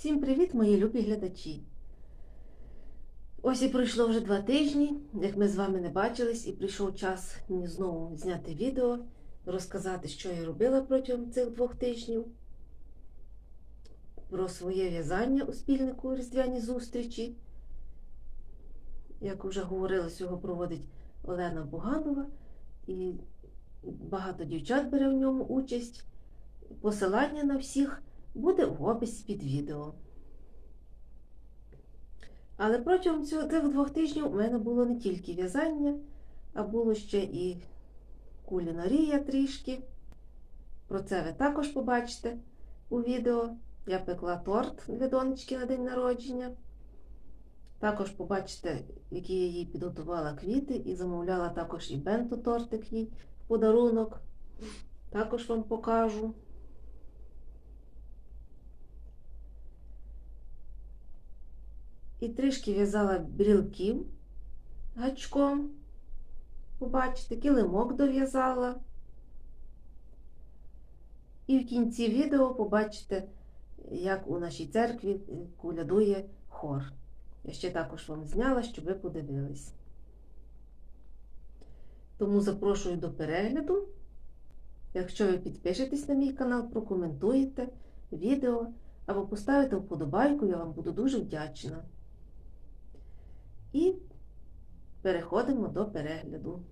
Всім привіт, мої любі глядачі! Ось і пройшло вже два тижні, як ми з вами не бачились, і прийшов час мені знову зняти відео, розказати, що я робила протягом цих двох тижнів, про своє в'язання у спільнику Різдвяні зустрічі. Як вже говорилось, його проводить Олена Буганова, і багато дівчат бере в ньому участь. Посилання на всіх буде в описі під відео. Але протягом цих двох тижнів у мене було не тільки в'язання, а було ще і кулінарія трішки. Про це ви також побачите у відео. Я пекла торт для донечки на день народження. Також побачите, які я їй підготувала квіти і замовляла також і бенто-тортик їй в подарунок. Також вам покажу. І трішки в'язала брілків гачком. Побачите, килимок дов'язала. І в кінці відео побачите, як у нашій церкві кулядує хор. Я ще також вам зняла, щоб ви подивились. Тому запрошую до перегляду. Якщо ви підпишетесь на мій канал, прокоментуєте відео або поставите вподобайку, я вам буду дуже вдячна. І переходимо до перегляду.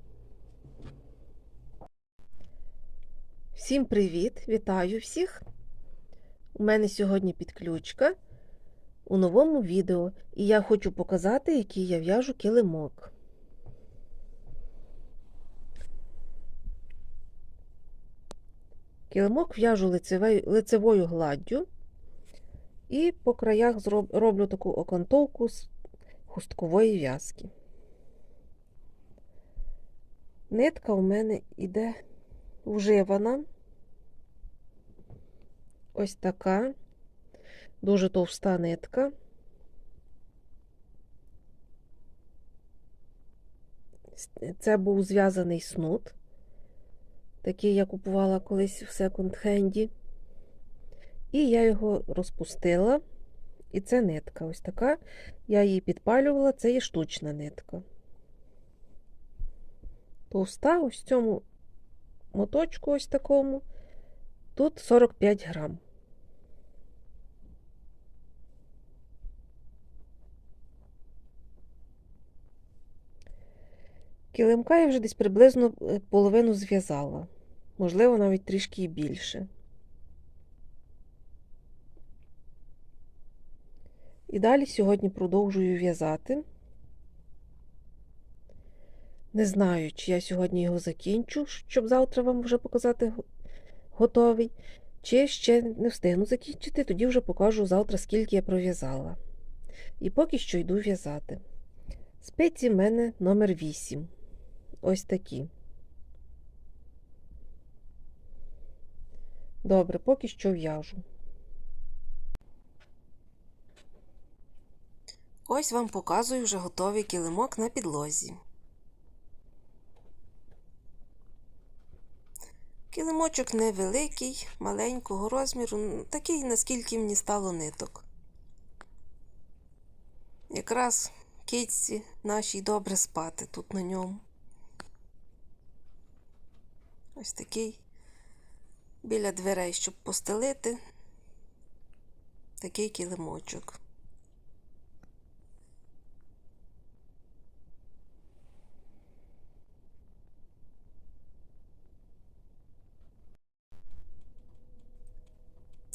Всім привіт! Вітаю всіх! У мене сьогодні підключка у новому відео, і я хочу показати, який я в'яжу килимок. Килимок в'яжу лицевою гладдю і по краях роблю таку окантовку хусткової в'язки. Нитка у мене йде вживана. Ось така, дуже товста нитка. Це був зв'язаний снуд, такий я купувала колись в секонд-хенді. І я його розпустила. І це нитка ось така. Я її підпалювала, це є штучна нитка. Товста ось в цьому моточку ось такому. Тут 45 грам. Килимка я вже десь приблизно е, половину зв'язала, можливо, навіть трішки більше. І далі сьогодні продовжую в'язати. Не знаю, чи я сьогодні його закінчу, щоб завтра вам вже показати готовий, чи ще не встигну закінчити, тоді вже покажу завтра, скільки я пров'язала. І поки що йду в'язати. Спиці в мене номер 8. Ось такі. Добре, поки що в'яжу. Ось вам показую вже готовий килимок на підлозі. Килимочок невеликий, маленького розміру, такий, наскільки мені стало ниток. Якраз китці нашій добре спати тут на ньому. Ось такий біля дверей, щоб постелити, такий килимочок.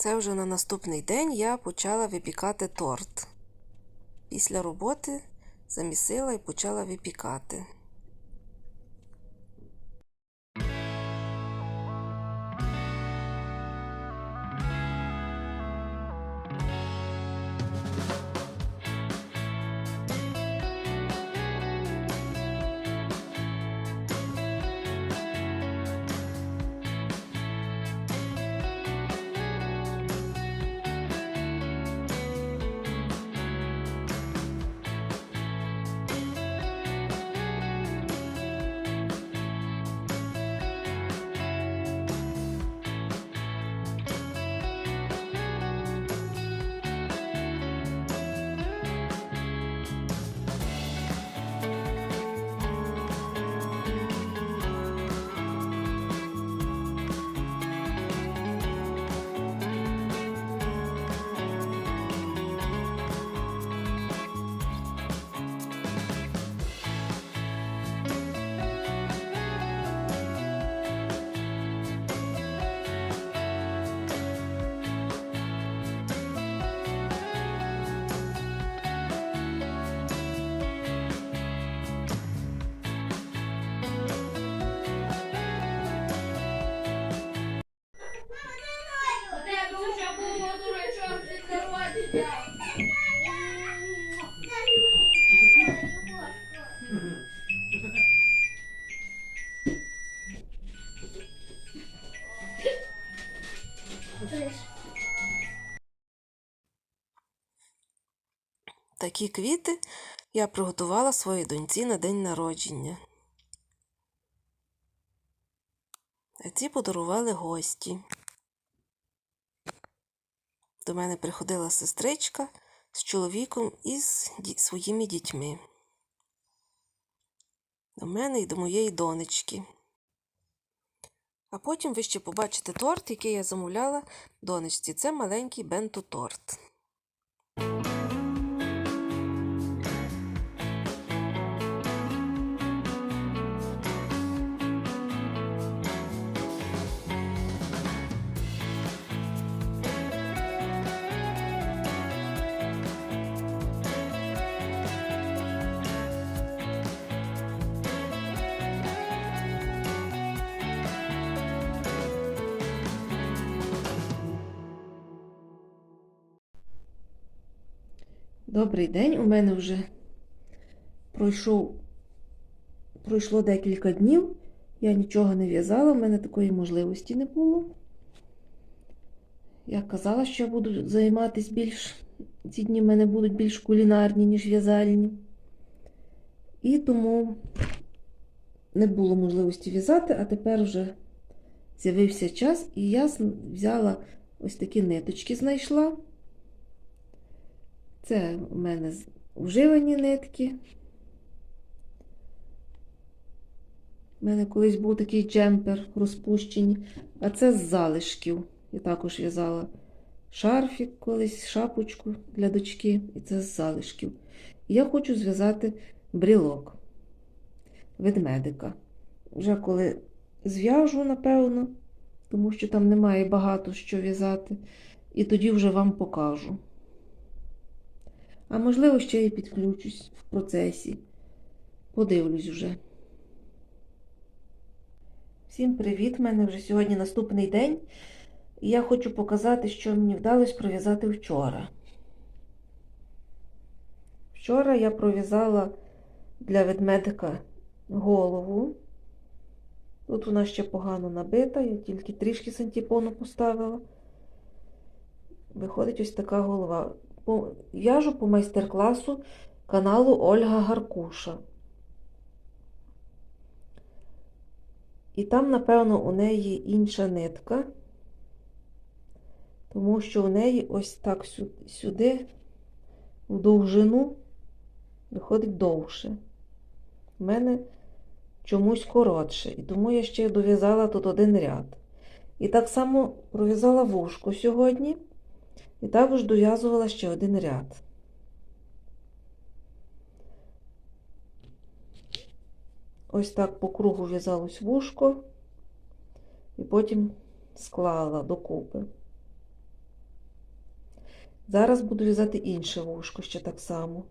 Це вже на наступний день я почала випікати торт. Після роботи замісила і почала випікати. Такі квіти я приготувала своїй доньці на день народження. А ці подарували гості. До мене приходила сестричка з чоловіком і з своїми дітьми. До мене і до моєї донечки. А потім ви ще побачите торт, який я замовляла донечці. Це маленький бенто-торт. Добрий день, у мене вже пройшов, пройшло декілька днів. Я нічого не в'язала, в мене такої можливості не було. Я казала, що я буду займатися більш. Ці дні в мене будуть більш кулінарні, ніж в'язальні. І тому не було можливості в'язати, а тепер вже з'явився час, і я взяла ось такі ниточки, знайшла. Це у мене вживані нитки. У мене колись був такий джемпер розпущені, а це з залишків. Я також в'язала шарфік колись, шапочку для дочки, і це з залишків. І я хочу зв'язати брілок ведмедика. Вже коли зв'яжу, напевно, тому що там немає багато що в'язати, і тоді вже вам покажу. А можливо, ще і підключусь в процесі. Подивлюсь вже. Всім привіт! У мене вже сьогодні наступний день. І я хочу показати, що мені вдалося пров'язати вчора. Вчора я пров'язала для ведмедика голову. Тут вона ще погано набита, я тільки трішки сантіпону поставила. Виходить ось така голова. В'яжу по майстер-класу каналу Ольга Гаркуша. І там, напевно, у неї інша нитка, тому що у неї ось так сюди, в довжину, виходить довше. У мене чомусь коротше, і тому я ще дов'язала тут один ряд. І так само пров'язала вушко сьогодні. І також дов'язувала ще один ряд. Ось так по кругу в'язалось вушко, і потім склала докупи. Зараз буду в'язати інше вушко ще так само.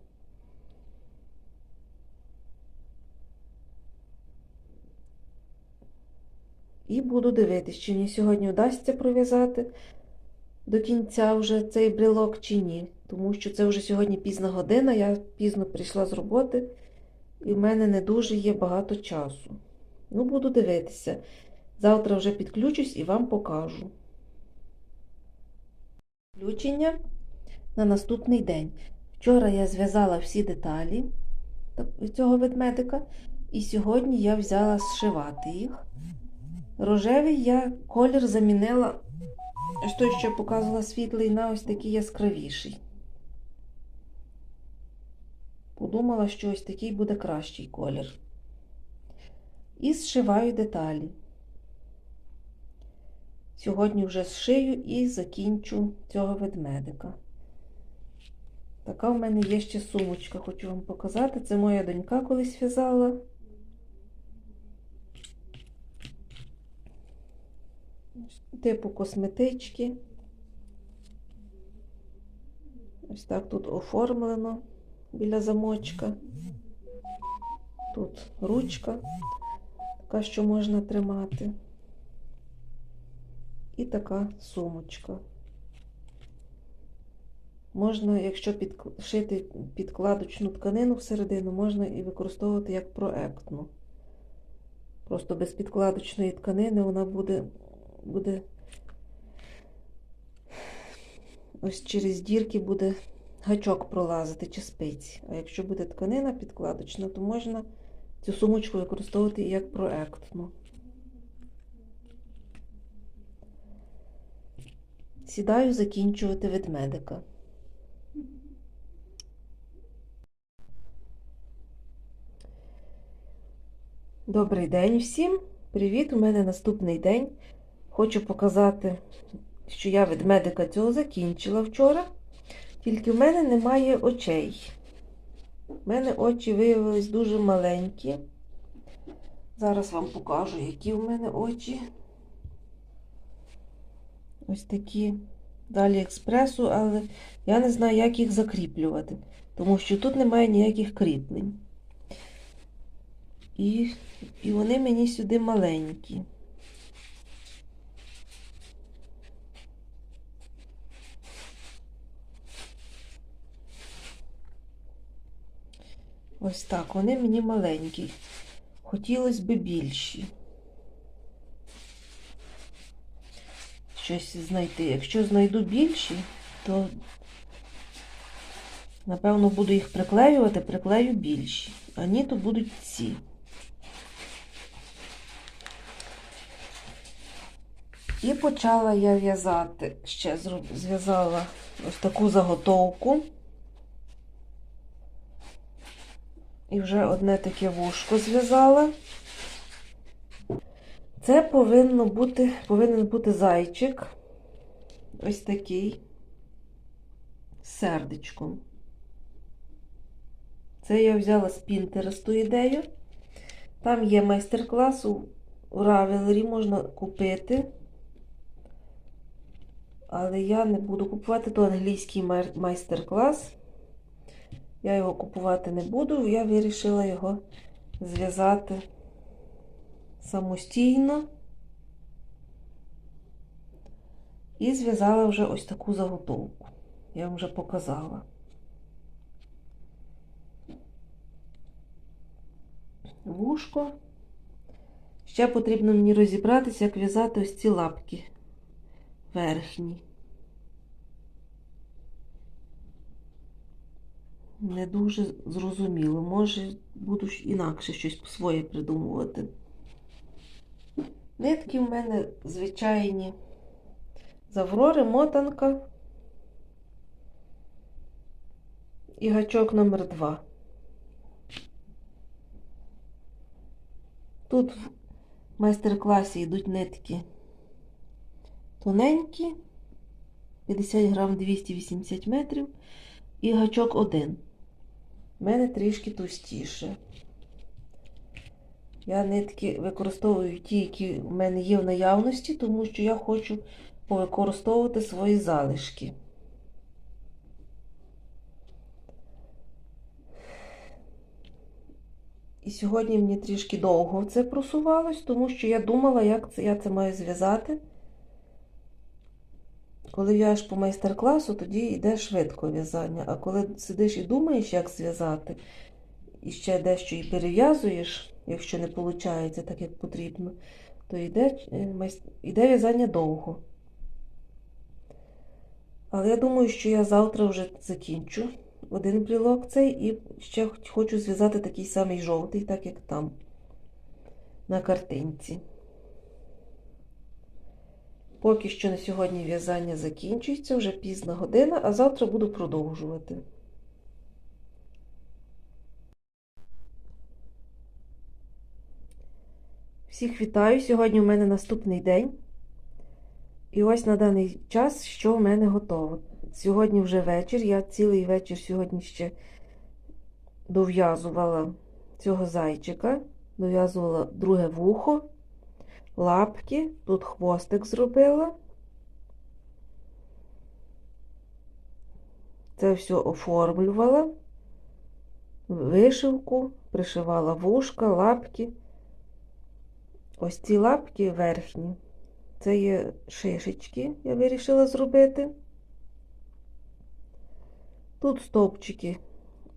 І буду дивитись, чи мені сьогодні вдасться пров'язати до кінця вже цей брелок чи ні. Тому що це вже сьогодні пізна година, я пізно прийшла з роботи, і в мене не дуже є багато часу. Ну, буду дивитися. Завтра вже підключусь і вам покажу. Включення на наступний день. Вчора я зв'язала всі деталі цього ведмедика, і сьогодні я взяла зшивати їх. Рожевий я колір замінила Ось той, що показувала світлий на ось такий яскравіший. Подумала, що ось такий буде кращий колір. І зшиваю деталі. Сьогодні вже зшию і закінчу цього ведмедика. Така в мене є ще сумочка, хочу вам показати. Це моя донька колись в'язала. Типу косметички. Ось так тут оформлено біля замочка. Тут ручка, така, що можна тримати. І така сумочка. Можна, якщо підшити підкладочну тканину всередину, можна і використовувати як проектну. Просто без підкладочної тканини вона буде буде ось через дірки буде гачок пролазити чи спиці. А якщо буде тканина підкладочна, то можна цю сумочку використовувати як проектну. Сідаю закінчувати ведмедика. Добрий день всім! Привіт! У мене наступний день. Хочу показати, що я ведмедика цього закінчила вчора. Тільки в мене немає очей. У мене очі виявились дуже маленькі. Зараз вам покажу, які в мене очі. Ось такі далі експресу, але я не знаю, як їх закріплювати, тому що тут немає ніяких кріплень. І, і вони мені сюди маленькі. Ось так, вони мені маленькі. Хотілося б більші. Щось знайти. Якщо знайду більші, то напевно буду їх приклеювати, приклею більші. А ні, то будуть ці. І почала я в'язати, ще зв'язала ось таку заготовку. І вже одне таке вушко зв'язала. Це повинно бути, повинен бути зайчик. Ось такий з сердечком. Це я взяла з Пінтересту ідею. Там є майстер-клас у Равелері, можна купити. Але я не буду купувати, то англійський майстер-клас. Я його купувати не буду, я вирішила його зв'язати самостійно. І зв'язала вже ось таку заготовку. Я вам вже показала. Вушко. Ще потрібно мені розібратися, як в'язати ось ці лапки верхні. Не дуже зрозуміло. Може, буду інакше щось своє придумувати. Нитки в мене звичайні з Аврори, мотанка і гачок номер 2. Тут в майстер-класі йдуть нитки тоненькі, 50 грам 280 метрів, і гачок 1. У мене трішки товстіше. Я нитки використовую ті, які в мене є в наявності, тому що я хочу повикористовувати свої залишки. І сьогодні мені трішки довго це просувалось, тому що я думала, як це, я це маю зв'язати. Коли в'яжеш по майстер-класу, тоді йде швидко в'язання. А коли сидиш і думаєш, як зв'язати, і ще дещо і перев'язуєш, якщо не виходить так, як потрібно, то йде, е, йде в'язання довго. Але я думаю, що я завтра вже закінчу один брілок цей і ще хочу зв'язати такий самий жовтий, так як там, на картинці. Поки що на сьогодні в'язання закінчується, вже пізна година, а завтра буду продовжувати. Всіх вітаю! Сьогодні у мене наступний день. І ось на даний час, що в мене готово. Сьогодні вже вечір. Я цілий вечір сьогодні ще дов'язувала цього зайчика, дов'язувала друге вухо, лапки, тут хвостик зробила. Це все оформлювала, вишивку, пришивала вушка, лапки. Ось ці лапки верхні. Це є шишечки, я вирішила зробити. Тут стовпчики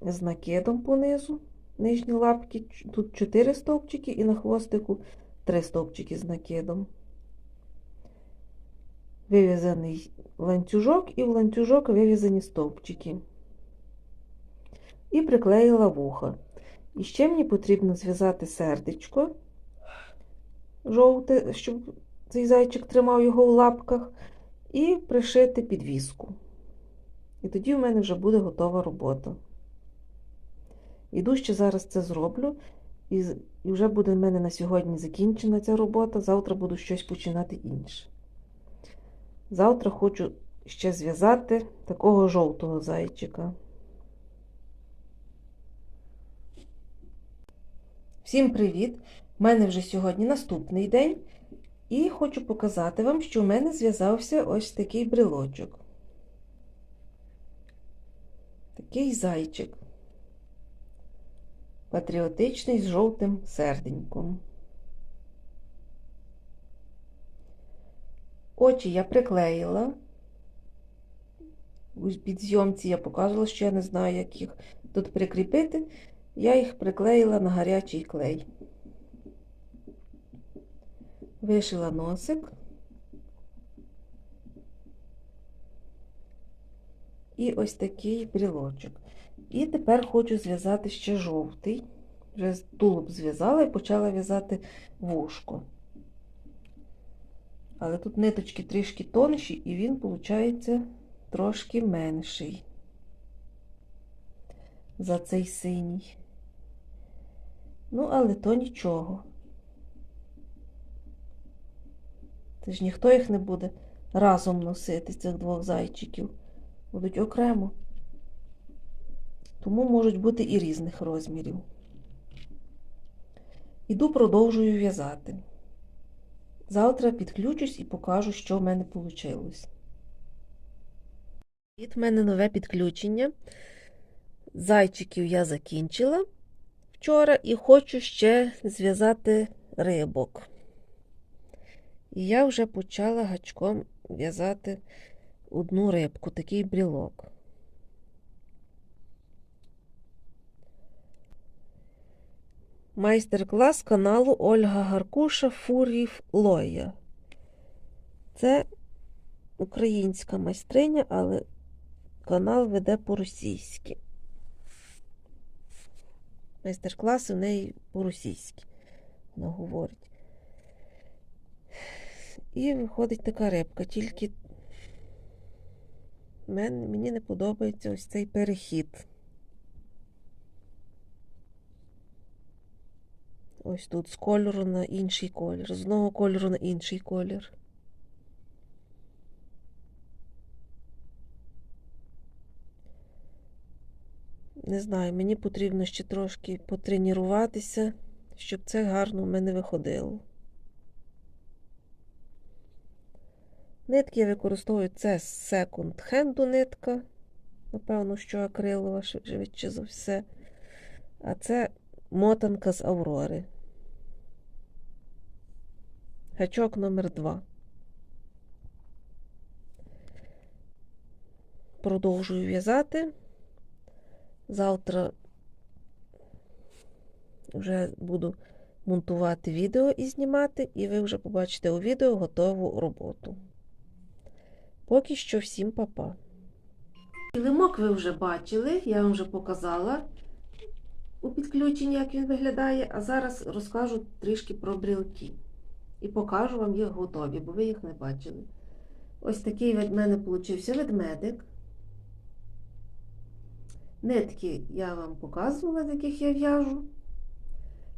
з накидом понизу, нижні лапки, тут 4 стовпчики і на хвостику 3 стовпчики з накидом. Вив'язаний ланцюжок і в ланцюжок вив'язані стовпчики. і приклеїла вуха. І ще мені потрібно зв'язати сердечко жовте, щоб цей зайчик тримав його в лапках, і пришити підвіску. І тоді в мене вже буде готова робота. Іду ще зараз це зроблю, і, вже буде в мене на сьогодні закінчена ця робота. Завтра буду щось починати інше. Завтра хочу ще зв'язати такого жовтого зайчика. Всім привіт! У мене вже сьогодні наступний день, і хочу показати вам, що в мене зв'язався ось такий брелочок. Такий зайчик. Патріотичний з жовтим серденьком. Очі я приклеїла. У підзйомці я показувала, що я не знаю, як їх тут прикріпити. Я їх приклеїла на гарячий клей. Вишила носик. І ось такий брілочок. І тепер хочу зв'язати ще жовтий. Вже тулуб зв'язала і почала в'язати вушко. Але тут ниточки трішки тонші, і він, виходить, трошки менший за цей синій. Ну, але то нічого. Це ж ніхто їх не буде разом носити, цих двох зайчиків. Будуть окремо. Тому можуть бути і різних розмірів. Іду продовжую в'язати. Завтра підключусь і покажу, що в мене вийшло. Від мене нове підключення. Зайчиків я закінчила вчора і хочу ще зв'язати рибок. І я вже почала гачком в'язати одну рибку, такий брілок. Майстер-клас каналу Ольга Гаркуша Фурів Лоя. Це українська майстриня, але канал веде по-російськи. Майстер-класи в неї по-російськи. Вона говорить. І виходить така рибка, тільки мен, мені не подобається ось цей перехід. Ось тут з кольору на інший колір, з одного кольору на інший колір. Не знаю, мені потрібно ще трошки потренуватися, щоб це гарно в мене виходило. Нитки я використовую це з секонд-хенду нитка. Напевно, що акрилова швидше за все. А це мотанка з Аврори. Гачок номер 2. Продовжую в'язати. Завтра вже буду монтувати відео і знімати, і ви вже побачите у відео готову роботу. Поки що всім па-па. Килимок ви вже бачили, я вам вже показала у підключенні, як він виглядає, а зараз розкажу трішки про брілки. І покажу вам їх готові, бо ви їх не бачили. Ось такий від мене получився ведмедик. Нитки я вам показувала, з яких я в'яжу.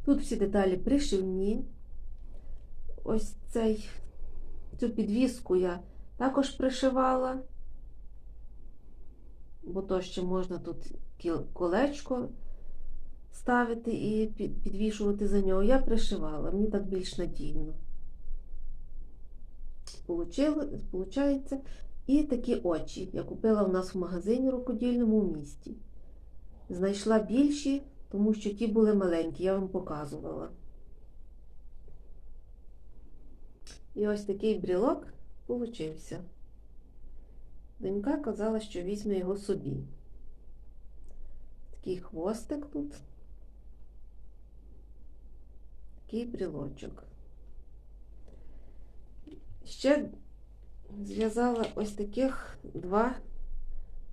Тут всі деталі пришивні. Ось цей, цю підвіску я також пришивала, бо то ще можна тут колечко ставити і підвішувати за нього. Я пришивала, мені так більш надійно. Получається. І такі очі я купила у нас в магазині рукодільному в місті. Знайшла більші, тому що ті були маленькі, я вам показувала. І ось такий брілок получився. Донька казала, що візьме його собі. Такий хвостик тут. Такий брілочок. Ще зв'язала ось таких два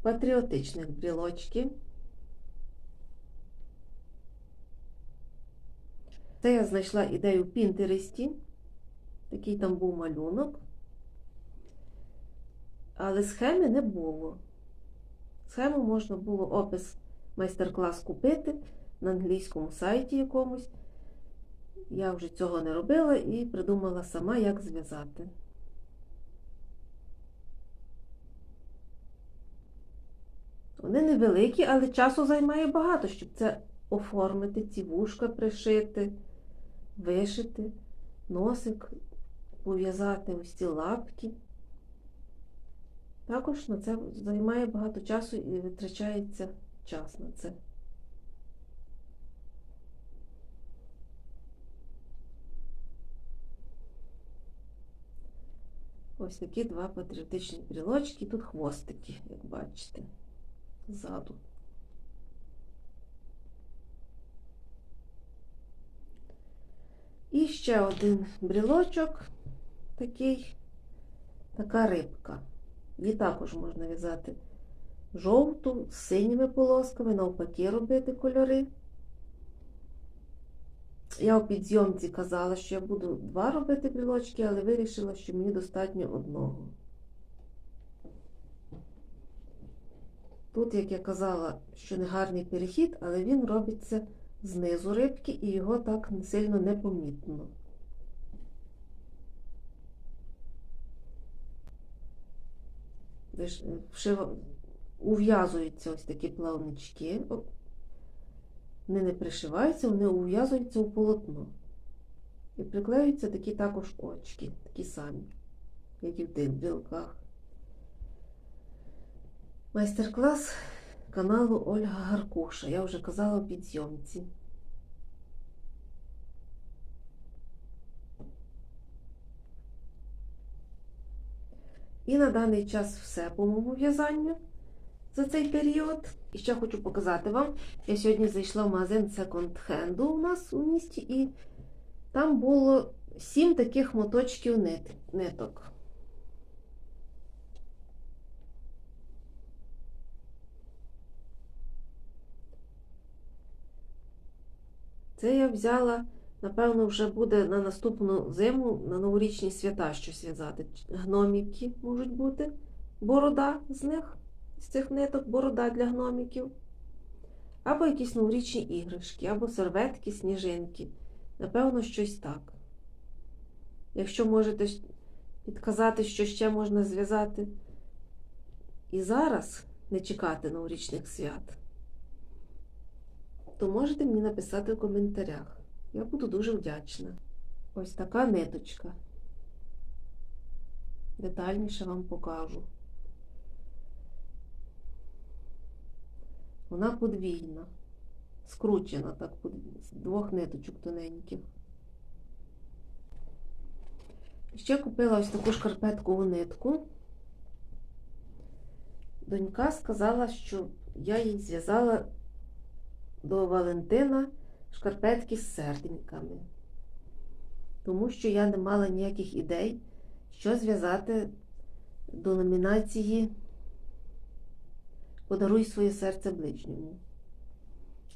патріотичних брілочки. Це я знайшла ідею в Пінтересті. Такий там був малюнок. Але схеми не було. Схему можна було опис майстер-клас купити на англійському сайті якомусь. Я вже цього не робила і придумала сама, як зв'язати. Вони невеликі, але часу займає багато, щоб це оформити, ці вушка пришити, вишити, носик, пов'язати ось ці лапки. Також на це займає багато часу і витрачається час на це. Ось такі два патріотичні брілочки. Тут хвостики, як бачите, ззаду. І ще один брілочок, такий, така рибка. Її також можна в'язати жовту, з синіми полосками, навпаки робити кольори. Я у підйомці казала, що я буду два робити брілочки, але вирішила, що мені достатньо одного. Тут, як я казала, що не гарний перехід, але він робиться знизу рибки і його так сильно непомітно. Ув'язуються ось такі плавнички. Вони не пришиваються, вони ув'язуються у полотно. І приклеюються такі також очки, такі самі, як і в тих білках. Майстер-клас каналу Ольга Гаркуша. Я вже казала у підйомці. І на даний час все по моєму в'язанню за цей період. І ще хочу показати вам. Я сьогодні зайшла в магазин секонд-хенду у нас у місті, і там було сім таких моточків нит- ниток. Це я взяла, напевно, вже буде на наступну зиму, на новорічні свята щось в'язати. Гноміки можуть бути, борода з них, з цих ниток, борода для гноміків. Або якісь новорічні іграшки, або серветки, сніжинки. Напевно, щось так. Якщо можете підказати, що ще можна зв'язати і зараз не чекати новорічних свят, то можете мені написати в коментарях. Я буду дуже вдячна. Ось така ниточка. Детальніше вам покажу. Вона подвійна, скручена так з двох ниточок тоненьких. Ще купила ось таку шкарпеткову нитку. Донька сказала, що я їй зв'язала до Валентина шкарпетки з серденьками. Тому що я не мала ніяких ідей, що зв'язати до номінації Подаруй своє серце ближньому.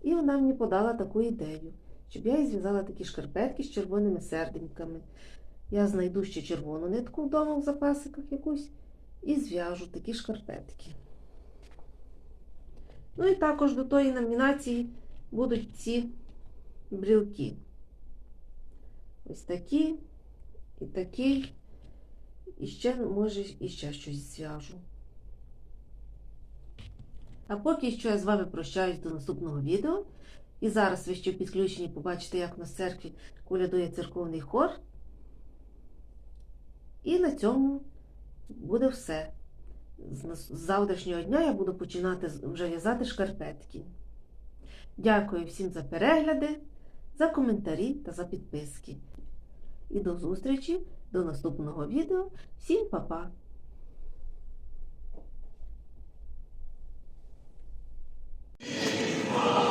І вона мені подала таку ідею, щоб я їй зв'язала такі шкарпетки з червоними серденьками. Я знайду ще червону нитку вдома в запасиках якусь і зв'яжу такі шкарпетки. Ну і також до тої номінації будуть ці брілки. Ось такі, і такі, і ще, може, і ще щось зв'яжу. А поки що я з вами прощаюсь до наступного відео. І зараз ви ще в підключенні побачите, як на церкві колядує церковний хор. І на цьому буде все з завтрашнього дня я буду починати вже в'язати шкарпетки. Дякую всім за перегляди, за коментарі та за підписки. І до зустрічі, до наступного відео. Всім па-па! Oh!